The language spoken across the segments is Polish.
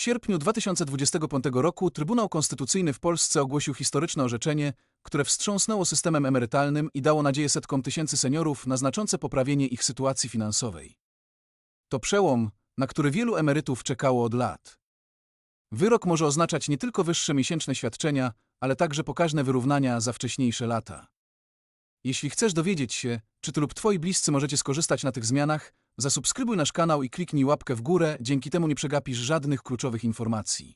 W sierpniu 2025 roku Trybunał Konstytucyjny w Polsce ogłosił historyczne orzeczenie, które wstrząsnęło systemem emerytalnym i dało nadzieję setkom tysięcy seniorów na znaczące poprawienie ich sytuacji finansowej. To przełom, na który wielu emerytów czekało od lat. Wyrok może oznaczać nie tylko wyższe miesięczne świadczenia, ale także pokaźne wyrównania za wcześniejsze lata. Jeśli chcesz dowiedzieć się, czy ty lub twoi bliscy możecie skorzystać na tych zmianach, zasubskrybuj nasz kanał i kliknij łapkę w górę, dzięki temu nie przegapisz żadnych kluczowych informacji.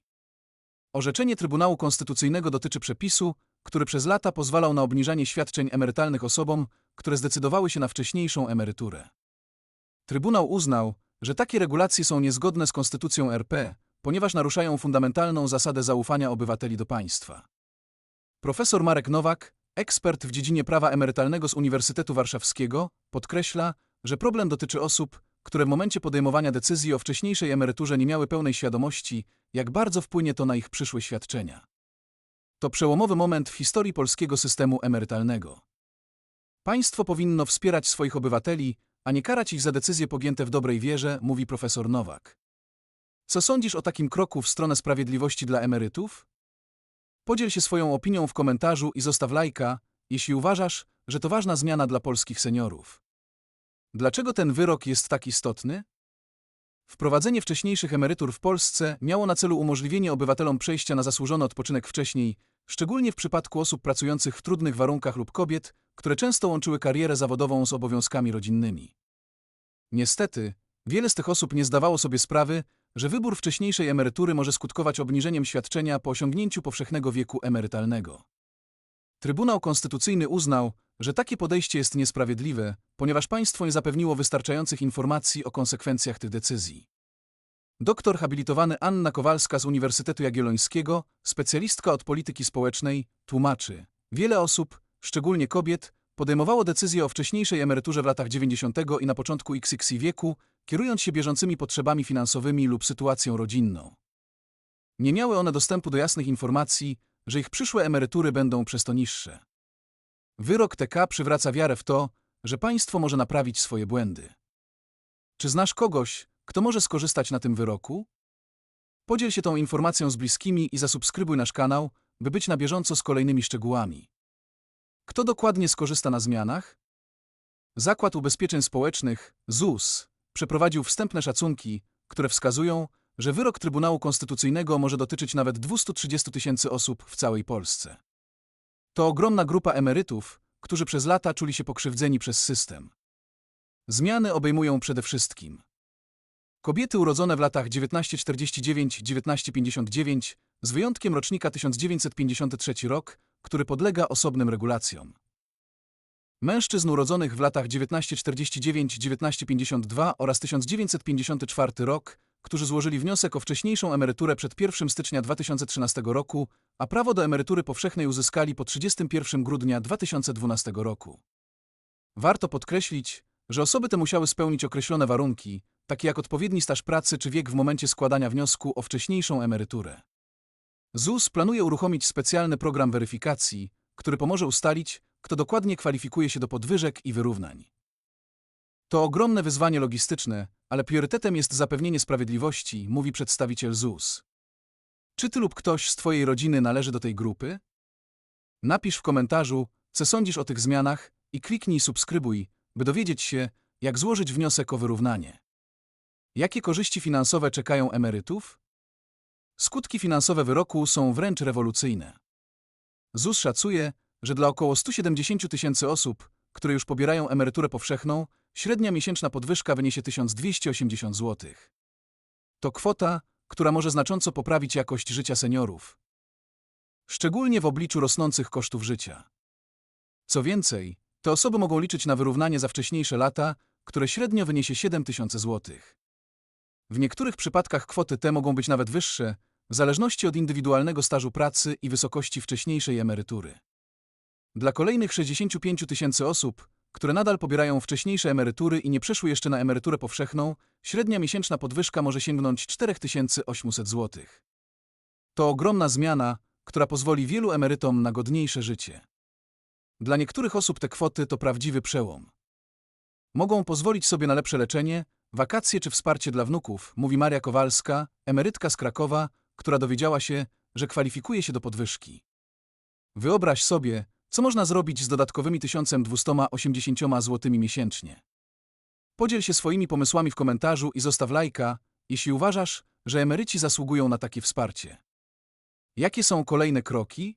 Orzeczenie Trybunału Konstytucyjnego dotyczy przepisu, który przez lata pozwalał na obniżanie świadczeń emerytalnych osobom, które zdecydowały się na wcześniejszą emeryturę. Trybunał uznał, że takie regulacje są niezgodne z Konstytucją RP, ponieważ naruszają fundamentalną zasadę zaufania obywateli do państwa. Profesor Marek Nowak, ekspert w dziedzinie prawa emerytalnego z Uniwersytetu Warszawskiego, podkreśla, że problem dotyczy osób, które w momencie podejmowania decyzji o wcześniejszej emeryturze nie miały pełnej świadomości, jak bardzo wpłynie to na ich przyszłe świadczenia. To przełomowy moment w historii polskiego systemu emerytalnego. Państwo powinno wspierać swoich obywateli, a nie karać ich za decyzje podjęte w dobrej wierze, mówi profesor Nowak. Co sądzisz o takim kroku w stronę sprawiedliwości dla emerytów? Podziel się swoją opinią w komentarzu i zostaw lajka, jeśli uważasz, że to ważna zmiana dla polskich seniorów. Dlaczego ten wyrok jest tak istotny? Wprowadzenie wcześniejszych emerytur w Polsce miało na celu umożliwienie obywatelom przejścia na zasłużony odpoczynek wcześniej, szczególnie w przypadku osób pracujących w trudnych warunkach lub kobiet, które często łączyły karierę zawodową z obowiązkami rodzinnymi. Niestety, wiele z tych osób nie zdawało sobie sprawy, że wybór wcześniejszej emerytury może skutkować obniżeniem świadczenia po osiągnięciu powszechnego wieku emerytalnego. Trybunał Konstytucyjny uznał, że takie podejście jest niesprawiedliwe, ponieważ państwo nie zapewniło wystarczających informacji o konsekwencjach tych decyzji. Doktor habilitowany Anna Kowalska z Uniwersytetu Jagiellońskiego, specjalistka od polityki społecznej, tłumaczy: Wiele osób, szczególnie kobiet, podejmowało decyzje o wcześniejszej emeryturze w latach 90. i na początku XX wieku, kierując się bieżącymi potrzebami finansowymi lub sytuacją rodzinną. Nie miały one dostępu do jasnych informacji, że ich przyszłe emerytury będą przez to niższe. Wyrok TK przywraca wiarę w to, że państwo może naprawić swoje błędy. Czy znasz kogoś, kto może skorzystać na tym wyroku? Podziel się tą informacją z bliskimi i zasubskrybuj nasz kanał, by być na bieżąco z kolejnymi szczegółami. Kto dokładnie skorzysta na zmianach? Zakład Ubezpieczeń Społecznych, ZUS, przeprowadził wstępne szacunki, które wskazują, że wyrok Trybunału Konstytucyjnego może dotyczyć nawet 230 tysięcy osób w całej Polsce. To ogromna grupa emerytów, którzy przez lata czuli się pokrzywdzeni przez system. Zmiany obejmują przede wszystkim kobiety urodzone w latach 1949-1959, z wyjątkiem rocznika 1953 rok, który podlega osobnym regulacjom. Mężczyzn urodzonych w latach 1949-1952 oraz 1954 rok, którzy złożyli wniosek o wcześniejszą emeryturę przed 1 stycznia 2013 roku, a prawo do emerytury powszechnej uzyskali po 31 grudnia 2012 roku. Warto podkreślić, że osoby te musiały spełnić określone warunki, takie jak odpowiedni staż pracy czy wiek w momencie składania wniosku o wcześniejszą emeryturę. ZUS planuje uruchomić specjalny program weryfikacji, który pomoże ustalić, kto dokładnie kwalifikuje się do podwyżek i wyrównań. To ogromne wyzwanie logistyczne, ale priorytetem jest zapewnienie sprawiedliwości, mówi przedstawiciel ZUS. Czy ty lub ktoś z twojej rodziny należy do tej grupy? Napisz w komentarzu, co sądzisz o tych zmianach i kliknij subskrybuj, by dowiedzieć się, jak złożyć wniosek o wyrównanie. Jakie korzyści finansowe czekają emerytów? Skutki finansowe wyroku są wręcz rewolucyjne. ZUS szacuje, że dla około 170 tysięcy osób, które już pobierają emeryturę powszechną, średnia miesięczna podwyżka wyniesie 1280 zł. To kwota, która może znacząco poprawić jakość życia seniorów. Szczególnie w obliczu rosnących kosztów życia. Co więcej, te osoby mogą liczyć na wyrównanie za wcześniejsze lata, które średnio wyniesie 7000 zł. W niektórych przypadkach kwoty te mogą być nawet wyższe, w zależności od indywidualnego stażu pracy i wysokości wcześniejszej emerytury. Dla kolejnych 65 tysięcy osób, które nadal pobierają wcześniejsze emerytury i nie przeszły jeszcze na emeryturę powszechną, średnia miesięczna podwyżka może sięgnąć 4800 zł. To ogromna zmiana, która pozwoli wielu emerytom na godniejsze życie. Dla niektórych osób te kwoty to prawdziwy przełom. Mogą pozwolić sobie na lepsze leczenie, Wakacje czy wsparcie dla wnuków, mówi Maria Kowalska, emerytka z Krakowa, która dowiedziała się, że kwalifikuje się do podwyżki. Wyobraź sobie, co można zrobić z dodatkowymi 1280 zł miesięcznie. Podziel się swoimi pomysłami w komentarzu i zostaw lajka, jeśli uważasz, że emeryci zasługują na takie wsparcie. Jakie są kolejne kroki?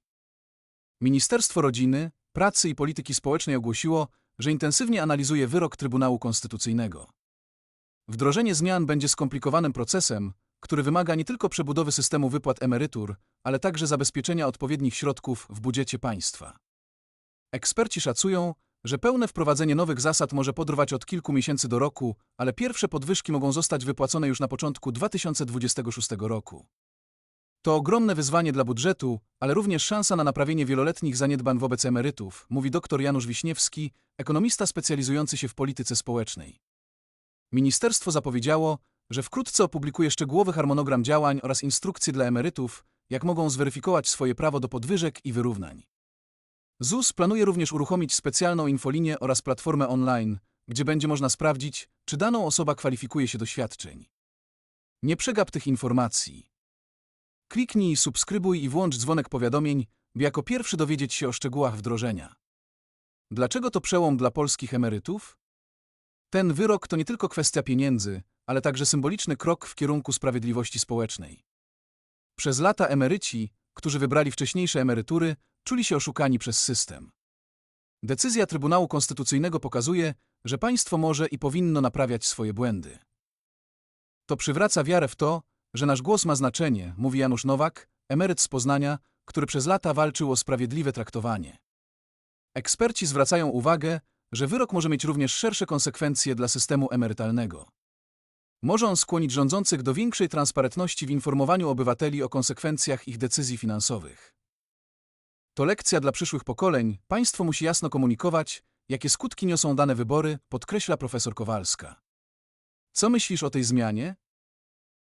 Ministerstwo Rodziny, Pracy i Polityki Społecznej ogłosiło, że intensywnie analizuje wyrok Trybunału Konstytucyjnego. Wdrożenie zmian będzie skomplikowanym procesem, który wymaga nie tylko przebudowy systemu wypłat emerytur, ale także zabezpieczenia odpowiednich środków w budżecie państwa. Eksperci szacują, że pełne wprowadzenie nowych zasad może podrwać od kilku miesięcy do roku, ale pierwsze podwyżki mogą zostać wypłacone już na początku 2026 roku. To ogromne wyzwanie dla budżetu, ale również szansa na naprawienie wieloletnich zaniedbań wobec emerytów, mówi dr Janusz Wiśniewski, ekonomista specjalizujący się w polityce społecznej. Ministerstwo zapowiedziało, że wkrótce opublikuje szczegółowy harmonogram działań oraz instrukcje dla emerytów, jak mogą zweryfikować swoje prawo do podwyżek i wyrównań. ZUS planuje również uruchomić specjalną infolinię oraz platformę online, gdzie będzie można sprawdzić, czy daną osoba kwalifikuje się do świadczeń. Nie przegap tych informacji. Kliknij subskrybuj i włącz dzwonek powiadomień, by jako pierwszy dowiedzieć się o szczegółach wdrożenia. Dlaczego to przełom dla polskich emerytów? Ten wyrok to nie tylko kwestia pieniędzy, ale także symboliczny krok w kierunku sprawiedliwości społecznej. Przez lata emeryci, którzy wybrali wcześniejsze emerytury, czuli się oszukani przez system. Decyzja Trybunału Konstytucyjnego pokazuje, że państwo może i powinno naprawiać swoje błędy. To przywraca wiarę w to, że nasz głos ma znaczenie, mówi Janusz Nowak, emeryt z Poznania, który przez lata walczył o sprawiedliwe traktowanie. Eksperci zwracają uwagę, że wyrok może mieć również szersze konsekwencje dla systemu emerytalnego. Może on skłonić rządzących do większej transparentności w informowaniu obywateli o konsekwencjach ich decyzji finansowych. To lekcja dla przyszłych pokoleń, państwo musi jasno komunikować, jakie skutki niosą dane wybory, podkreśla profesor Kowalska. Co myślisz o tej zmianie?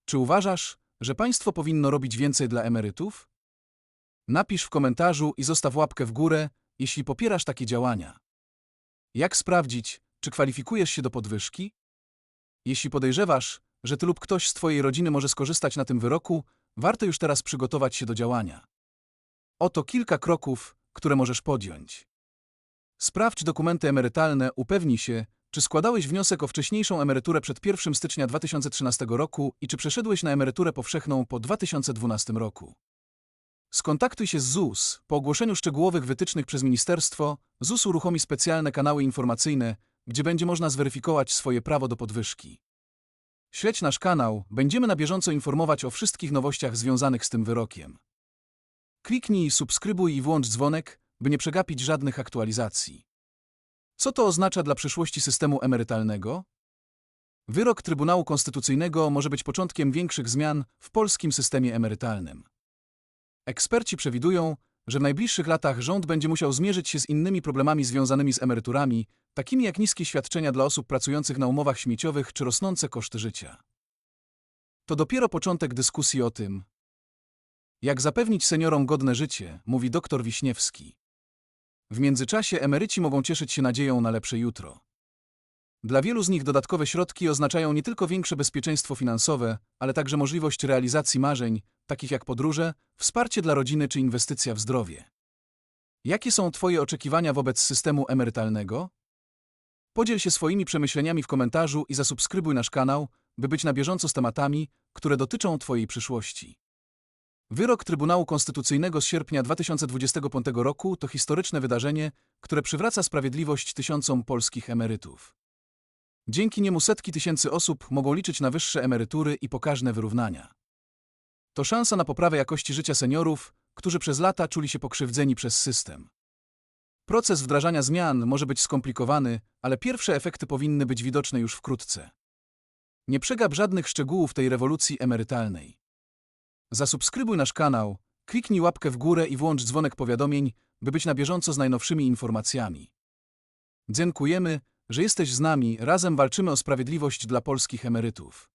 Czy uważasz, że państwo powinno robić więcej dla emerytów? Napisz w komentarzu i zostaw łapkę w górę, jeśli popierasz takie działania. Jak sprawdzić, czy kwalifikujesz się do podwyżki? Jeśli podejrzewasz, że ty lub ktoś z twojej rodziny może skorzystać na tym wyroku, warto już teraz przygotować się do działania. Oto kilka kroków, które możesz podjąć. Sprawdź dokumenty emerytalne, upewnij się, czy składałeś wniosek o wcześniejszą emeryturę przed 1 stycznia 2013 roku i czy przeszedłeś na emeryturę powszechną po 2012 roku. Skontaktuj się z ZUS. Po ogłoszeniu szczegółowych wytycznych przez ministerstwo, ZUS uruchomi specjalne kanały informacyjne, gdzie będzie można zweryfikować swoje prawo do podwyżki. Śledź nasz kanał, będziemy na bieżąco informować o wszystkich nowościach związanych z tym wyrokiem. Kliknij subskrybuj i włącz dzwonek, by nie przegapić żadnych aktualizacji. Co to oznacza dla przyszłości systemu emerytalnego? Wyrok Trybunału Konstytucyjnego może być początkiem większych zmian w polskim systemie emerytalnym. Eksperci przewidują, że w najbliższych latach rząd będzie musiał zmierzyć się z innymi problemami związanymi z emeryturami, takimi jak niskie świadczenia dla osób pracujących na umowach śmieciowych czy rosnące koszty życia. To dopiero początek dyskusji o tym, jak zapewnić seniorom godne życie, mówi dr Wiśniewski. W międzyczasie emeryci mogą cieszyć się nadzieją na lepsze jutro. Dla wielu z nich dodatkowe środki oznaczają nie tylko większe bezpieczeństwo finansowe, ale także możliwość realizacji marzeń, takich jak podróże, wsparcie dla rodziny czy inwestycja w zdrowie. Jakie są Twoje oczekiwania wobec systemu emerytalnego? Podziel się swoimi przemyśleniami w komentarzu i zasubskrybuj nasz kanał, by być na bieżąco z tematami, które dotyczą Twojej przyszłości. Wyrok Trybunału Konstytucyjnego z sierpnia 2025 roku to historyczne wydarzenie, które przywraca sprawiedliwość tysiącom polskich emerytów. Dzięki niemu setki tysięcy osób mogą liczyć na wyższe emerytury i pokaźne wyrównania. To szansa na poprawę jakości życia seniorów, którzy przez lata czuli się pokrzywdzeni przez system. Proces wdrażania zmian może być skomplikowany, ale pierwsze efekty powinny być widoczne już wkrótce. Nie przegap żadnych szczegółów tej rewolucji emerytalnej. Zasubskrybuj nasz kanał, kliknij łapkę w górę i włącz dzwonek powiadomień, by być na bieżąco z najnowszymi informacjami. Dziękujemy, że jesteś z nami, razem walczymy o sprawiedliwość dla polskich emerytów.